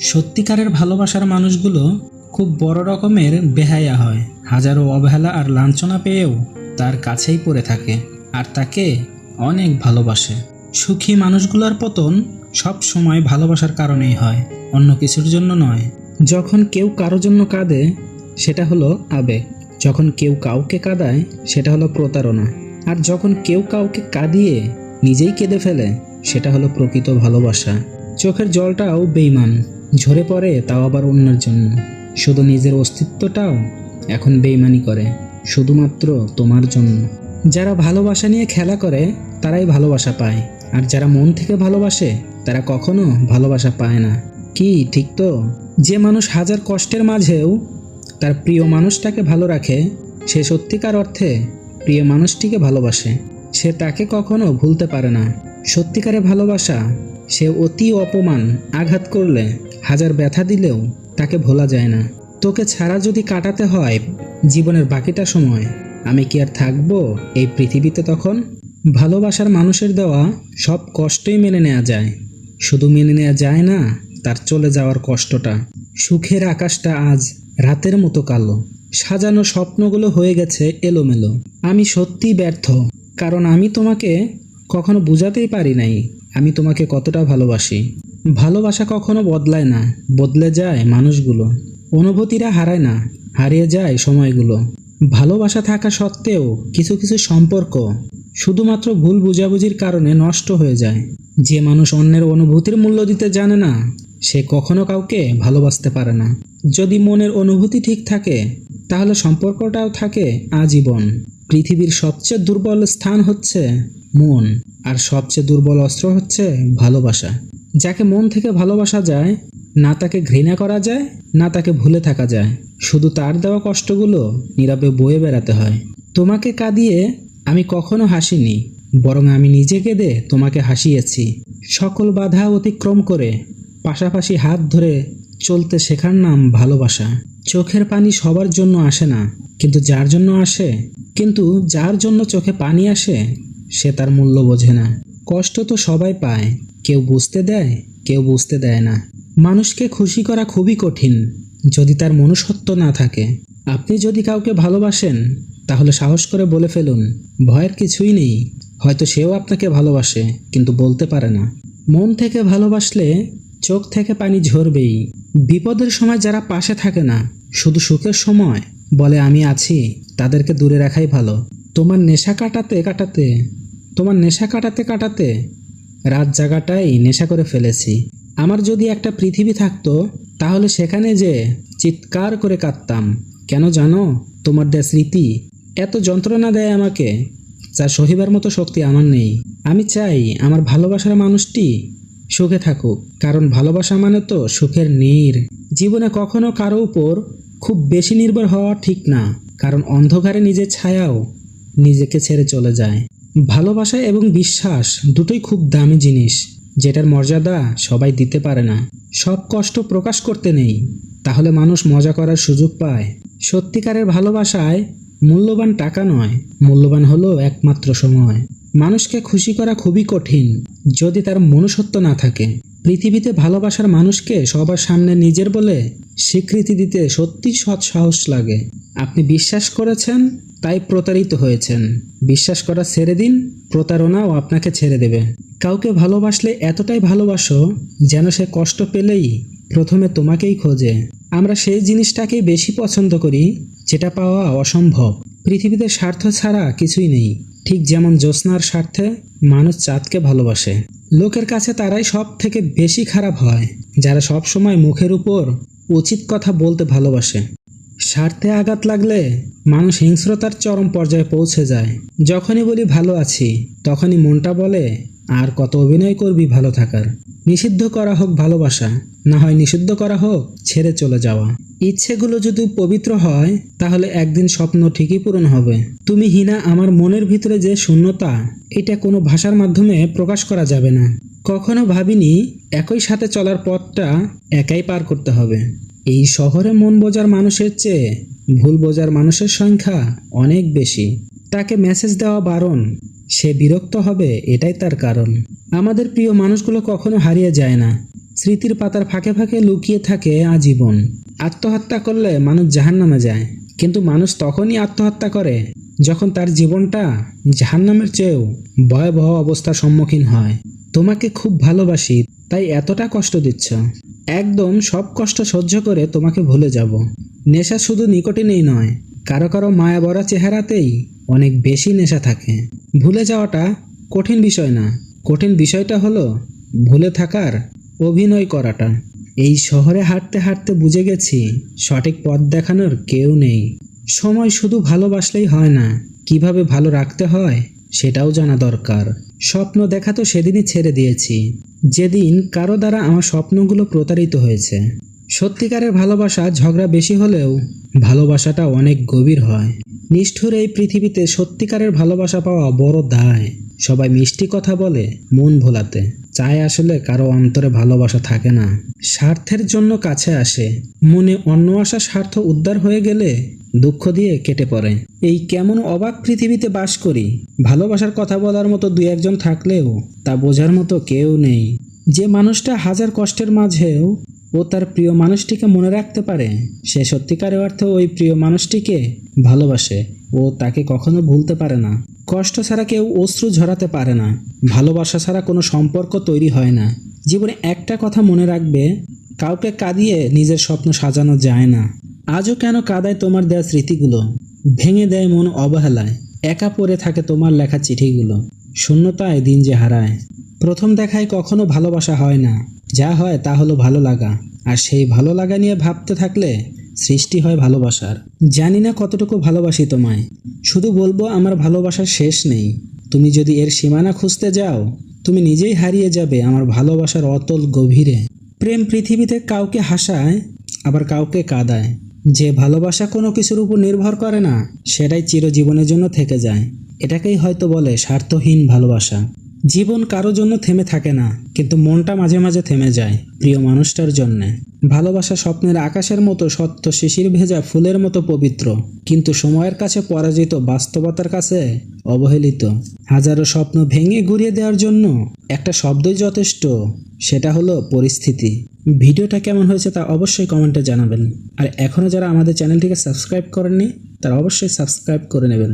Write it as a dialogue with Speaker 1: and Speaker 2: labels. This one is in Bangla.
Speaker 1: সত্যিকারের ভালোবাসার মানুষগুলো খুব বড় রকমের বেহায়া হয়। হাজারো অবহেলা আর লাঞ্ছনা পেয়েও তার কাছেই পড়ে থাকে আর তাকে অনেক ভালোবাসে। সুখী মানুষগুলোর পতন সব সময় ভালোবাসার কারণেই হয়, অন্য কিছুর জন্য নয়। যখন কেউ কারও জন্য কাঁদে, সেটা হলো আবেগ। যখন কেউ কাউকে কাঁদায়, সেটা হলো প্রতারণা। আর যখন কেউ কাউকে কাঁদিয়ে নিজেই কেঁদে ফেলে, সেটা হলো প্রকৃত ভালোবাসা। চোখের জলটাও বেইমান ঝরে পড়ে তাও আবার অন্যের জন্য। শুধু নিজের অস্তিত্বটাও এখন বেইমানি করে, শুধুমাত্র তোমার জন্য। যারা ভালোবাসা নিয়ে খেলা করে, তারাই ভালোবাসা পায়, আর যারা মন থেকে ভালোবাসে, তারা কখনো ভালোবাসা পায় না। কি, ঠিক তো? যে মানুষ হাজার কষ্টের মাঝেও তার প্রিয় মানুষটাকে ভালো রাখে, সে সত্যিকার অর্থে প্রিয় মানুষটিকে ভালোবাসে। সে তাকে কখনো ভুলতে পারে না। সত্যিকারে ভালোবাসা, সে অতি অপমান আঘাত করলে হাজার ব্যথা দিলেও তাকে ভোলা যায় না। তোকে ছাড়া যদি কাটাতে হয় জীবনের বাকিটা সময়, আমি কি আর থাকব এই পৃথিবীতে তখন? ভালোবাসার মানুষের দেওয়া সব কষ্টই মেনে নেওয়া যায়। শুধু মেনে নেওয়া যায় না, তার চলে যাওয়ার কষ্টটা। সুখের আকাশটা আজ রাতের মতো কালো। সাজানো স্বপ্নগুলো হয়ে গেছে এলোমেলো। আমি সত্যিই ব্যর্থ, কারণ আমি তোমাকে কখনো বুঝাতেই পারি নাই। আমি তোমাকে কতটা ভালোবাসি। ভালোবাসা কখনো বদলায় না, বদলে যায় মানুষগুলো। অনুভূতিরা হারায় না, হারিয়ে যায় সময়গুলো। ভালোবাসা থাকা সত্ত্বেও কিছু কিছু সম্পর্ক শুধুমাত্র ভুল বুঝাবুঝির কারণে নষ্ট হয়ে যায়। যে মানুষ অন্যের অনুভূতির মূল্য দিতে জানে না, সে কখনো কাউকে ভালোবাসতে পারে না। যদি মনের অনুভূতি ঠিক থাকে, তাহলে সম্পর্কটাও থাকে আজীবন। পৃথিবীর সবচেয়ে দুর্বল স্থান হচ্ছে মন, আর সবচেয়ে দুর্বল অস্ত্র হচ্ছে ভালোবাসা। যাকে মন থেকে ভালোবাসা যায়, না তাকে ঘৃণা করা যায়, না তাকে ভুলে থাকা যায়। শুধু তার দেওয়া কষ্টগুলো নীরবে বয়ে বেড়াতে হয়। তোমাকে কাঁদিয়ে আমি কখনো হাসিনি, বরং আমি নিজে কেঁদে তোমাকে হাসিয়েছি। সকল বাধা অতিক্রম করে পাশাপাশি হাত ধরে চলতে শেখার নাম ভালোবাসা। চোখের পানি সবার জন্য আসে না, কিন্তু যার জন্য আসে, কিন্তু যার জন্য চোখে পানি আসে, সে তার মূল্য বোঝে না। কষ্ট তো সবাই পায়। কেউ বুঝতে দেয়, কেউ বুঝতে দেয় না। মানুষকে খুশি করা খুবই কঠিন, যদি তার মনুষ্যত্ব না থাকে। আপনি যদি কাউকে ভালোবাসেন, তাহলে সাহস করে বলে ফেলুন, ভয়ের কিছুই নেই। হয়তো সেও আপনাকে ভালোবাসে, কিন্তু বলতে পারে না। মন থেকে ভালোবাসলে চোখ থেকে পানি ঝরবেই। বিপদের সময় যারা পাশে থাকে না, শুধু সুখের সময় বলে, আমি আছি, তাদেরকে দূরে রাখাই ভালো। তোমার নেশা কাটাতে কাটাতে তোমার নেশা কাটাতে কাটাতে রাত জাগাটাই নেশা করে ফেলেছি। আমার যদি একটা পৃথিবী থাকতো, তাহলে সেখানে যে চিৎকার করে কাঁদতাম। কেন জানো? তোমার দেয়া স্মৃতি এত যন্ত্রণা দেয় আমাকে যা সহিবার মতো শক্তি আমার নেই। আমি চাই আমার ভালোবাসার মানুষটি সুখে থাকুক, কারণ ভালোবাসা মানে তো সুখের নীর। জীবনে কখনো কারও উপর খুব বেশি নির্ভর হওয়া ঠিক না, কারণ অন্ধকারে নিজের ছায়াও নিজেকে ছেড়ে চলে যায়। ভালোবাসা এবং বিশ্বাস দুটোই খুব দামি জিনিস, যেটার মর্যাদা সবাই দিতে পারে না। সব কষ্ট প্রকাশ করতে নেই, তাহলে মানুষ মজা করার সুযোগ পায়। সত্যিকারের ভালোবাসায় মূল্যবান টাকা নয়, মূল্যবান হলো একমাত্র সময়। মানুষকে খুশি করা খুবই কঠিন যদি তার মনুষ্যত্ব না থাকে। পৃথিবীতে ভালোবাসার মানুষকে সবার সামনে নিজের বলে স্বীকৃতি দিতে সত্যি সৎ সাহস লাগে। আপনি বিশ্বাস করেছেন, তাই প্রতারিত হয়েছেন। বিশ্বাস করা ছেড়ে দিন, প্রতারণাও আপনাকে ছেড়ে দেবে। কাউকে ভালোবাসলে এতটাই ভালোবাসো যেন সে কষ্ট পেলেই প্রথমে তোমাকেই খোঁজে। আমরা সেই জিনিসটাকেই বেশি পছন্দ করি, যেটা পাওয়া অসম্ভব। পৃথিবীতে স্বার্থ ছাড়া কিছুই নেই। ঠিক যেমন জ্যোৎস্নার স্বার্থে মানুষ চাঁদকে ভালোবাসে। লোকের কাছে তারাই সব থেকে বেশি খারাপ হয়, যারা সব সময় মুখের উপর উচিত কথা বলতে ভালোবাসে। স্বার্থে আঘাত লাগলে মানুষ হিংস্রতার চরম পর্যায়ে পৌঁছে যায়। যখনই বলি ভালো আছি, তখনই মনটা বলে আর কত অভিনয় করবি ভালো থাকার। নিষিদ্ধ করা হোক ভালোবাসা, না হয় নিষিদ্ধ করা হোক, ছেড়ে চলে যাওয়া। ইচ্ছেগুলো যদি পবিত্র হয়, তাহলে একদিন স্বপ্ন ঠিকই পূরণ হবে। তুমি হিনা, আমার মনের ভিতরে যে শূন্যতা, এটা কোনো ভাষার মাধ্যমে প্রকাশ করা যাবে না। কখনো ভাবিনি, একই সাথে চলার পথটা একাই পার করতে হবে। এই শহরে মন বোঝার মানুষের চেয়ে, ভুল বোঝার মানুষের সংখ্যা অনেক বেশি। তাকে মেসেজ দেওয়া বারণ সে বিরক্ত হবে, এটাই তার কারণ। আমাদের প্রিয় মানুষগুলো কখনো হারিয়ে যায় না। স্মৃতির পাতার ফাঁকে ফাঁকে লুকিয়ে থাকে আজীবন। আত্মহত্যা করলে মানুষ জাহান্নামে যায়, কিন্তু মানুষ তখনই আত্মহত্যা করে যখন তার জীবনটা জাহান্নামের চেয়েও ভয়াবহ অবস্থার সম্মুখীন হয়। তোমাকে খুব ভালোবাসি, তাই এতটা কষ্ট দিচ্ছ। একদম সব কষ্ট সহ্য করে তোমাকে ভুলে যাব। নেশা শুধু নিকটিনেই নয়, কারও কারও মায়া ভরা চেহারাতেই অনেক বেশি নেশা থাকে। ভুলে যাওয়াটা কঠিন বিষয় না। কঠিন বিষয়টা হলো ভুলে থাকার অভিনয় করাটা। এই শহরে হাঁটতে হাঁটতে বুঝে গেছি সঠিক পথ দেখানোর কেউ নেই। সময় শুধু ভালোবাসলেই হয় না, কীভাবে ভালো রাখতে হয় সেটাও জানা দরকার। স্বপ্ন দেখা তো সেদিনই ছেড়ে দিয়েছি। যেদিন কারও দ্বারা আমার স্বপ্নগুলো প্রতারিত হয়েছে। সত্যিকারের ভালোবাসা ঝগড়া বেশি হলেও ভালোবাসাটা অনেক গভীর হয়। নিষ্ঠুর এই পৃথিবীতে সত্যিকারের ভালোবাসা পাওয়া বড় দায়। সবাই মিষ্টি কথা বলে, মন ভোলাতে। চায় আসলে কারও অন্তরে ভালোবাসা থাকে না। স্বার্থের জন্য কাছে আসে। মনে অন্য আসা স্বার্থ উদ্ধার হয়ে গেলে দুঃখ দিয়ে কেটে পড়ে। এই কেমন অবাক পৃথিবীতে বাস করি। ভালোবাসার কথা বলার মতো দু একজন থাকলেও তা বোঝার মতো কেউ নেই। যে মানুষটা হাজার কষ্টের মাঝেও ও তার প্রিয় মানুষটিকে মনে রাখতে পারে। সে সত্যিকারের অর্থে ওই প্রিয় মানুষটিকে ভালোবাসে। ও তাকে কখনো ভুলতে পারে না। কষ্ট ছাড়া কেউ অশ্রু ঝরাতে পারে না। ভালোবাসা ছাড়া কোনো সম্পর্ক তৈরি হয় না। জীবনে একটা কথা মনে রাখবে, কাউকে কাঁদিয়ে নিজের স্বপ্ন সাজানো যায় না। আজও কেন কাদায় তোমার দেওয়া স্মৃতিগুলো? ভেঙে দেয় মন অবহেলায়। একা পড়ে থাকে তোমার লেখা চিঠিগুলো। শূন্যতায় দিন যে হারায়। প্রথম দেখায় কখনো ভালোবাসা হয় না। যা হয় তা হলো ভালো লাগা। আর সেই ভালো লাগা নিয়ে ভাবতে থাকলে সৃষ্টি হয় ভালোবাসার। জানি না কতটুকু ভালোবাসি তোমায়। শুধু বলব আমার ভালোবাসার শেষ নেই। তুমি যদি এর সীমানা খুঁজতে যাও, তুমি নিজেই হারিয়ে যাবে আমার ভালোবাসার অতল গভীরে। প্রেম পৃথিবীতে কাউকে হাসায়, আবার কাউকে কাদায়। যে ভালোবাসা কোনো কিছুর উপর নির্ভর করে না, সেটাই চিরজীবনের জন্য থেকে যায়। এটাকেই হয়তো বলে স্বার্থহীন ভালোবাসা। জীবন কারও জন্য থেমে থাকে না, কিন্তু মনটা মাঝে মাঝে থেমে যায় প্রিয় মানুষটার জন্যে। ভালোবাসা স্বপ্নের আকাশের মতো সত্য শিশির ভেজা ফুলের মতো পবিত্র, কিন্তু সময়ের কাছে পরাজিত বাস্তবতার কাছে অবহেলিত। হাজারো স্বপ্ন ভেঙে ঘুরিয়ে দেওয়ার জন্য একটা শব্দই যথেষ্ট, সেটা হলো পরিস্থিতি। ভিডিওটা কেমন হয়েছে তা অবশ্যই কমেন্টে জানাবেন। আর এখনও যারা আমাদের চ্যানেলটিকে সাবস্ক্রাইব করেননি, তারা অবশ্যই সাবস্ক্রাইব করে নেবেন।